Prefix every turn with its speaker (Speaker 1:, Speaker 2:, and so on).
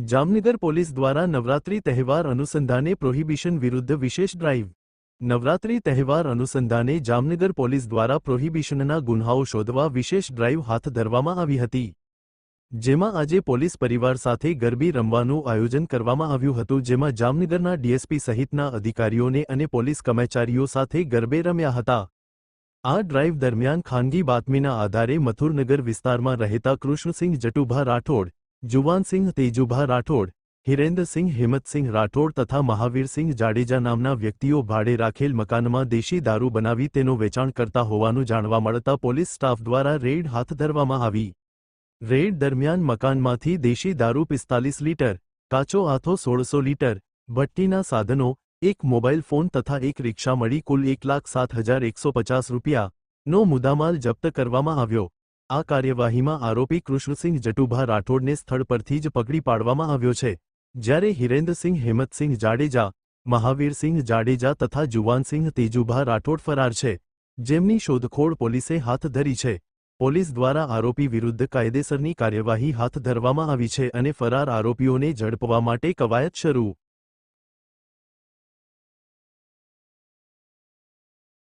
Speaker 1: Jamnagar police દ્વારા નવરાત્રી તહેવાર અનુસંધાને પ્રોહિબિશન વિરુદ્ધ વિશેષ ડ્રાઇવ નવરાત્રી તહેવાર અનુસંધાને જામનગર પોલીસ દ્વારા પ્રોહિબિશનના ગુન્હાઓ શોધવા વિશેષ ડ્રાઇવ હાથ ધરવામાં આવી હતી. જેમાં આજે પોલીસ પરિવાર સાથે ગરબી રમવાનું આયોજન કરવામાં આવ્યું હતું, જેમાં જામનગરના ડીએસપી સહિતના અધિકારીઓને અને પોલીસ કર્મચારીઓ સાથે ગરબે રમ્યા હતા. આ ડ્રાઇવ દરમિયાન ખાનગી બાતમીના આધારે મથુરનગર વિસ્તારમાં રહેતા કૃષ્ણસિંહ જટુભા રાઠોડ જુવાનસિંહ તેજુભા રાઠોડ હિરેન્દ્રસિંહ હિંમતસિંહ રાઠોડ તથા મહાવીરસિંહ જાડેજા નામના વ્યક્તિઓ ભાડે રાખેલ મકાનમાં દેશી દારૂ બનાવી તેનું વેચાણ કરતા હોવાનું જાણવા મળતા પોલીસ સ્ટાફ દ્વારા રેડ હાથ ધરવામાં આવી. રેડ દરમિયાન મકાનમાંથી દેશી દારૂ પિસ્તાલીસ લીટર, કાચો આથો સોળસો લીટર ભટ્ટીના સાધનો, એક મોબાઈલ ફોન તથા એક રિક્ષા મળી કુલ એક લાખ સાત હજાર એકસો પચાસ રૂપિયાનો મુદ્દામાલ જપ્ત કરવામાં આવ્યો. આ કાર્યવાહીમાં આરોપી કૃષ્ણસિંહ જટુભા રાઠોડને સ્થળ પરથી જ પકડી પાડવામાં આવ્યો છે. જ્યારે હિરેન્દ્રસિંહ હેમતસિંહ જાડેજા, મહાવીરસિંહ જાડેજા તથા જુવાનસિંહ તેજુભા રાઠોડ ફરાર છે. જેમની શોધખોળ પોલીસે હાથ ધરી છે. પોલીસ દ્વારા આરોપી વિરુદ્ધ કાયદેસરની કાર્યવાહી હાથ ધરવામાં આવી છે અને ફરાર આરોપીઓને ઝડપવા માટે કવાયત શરૂ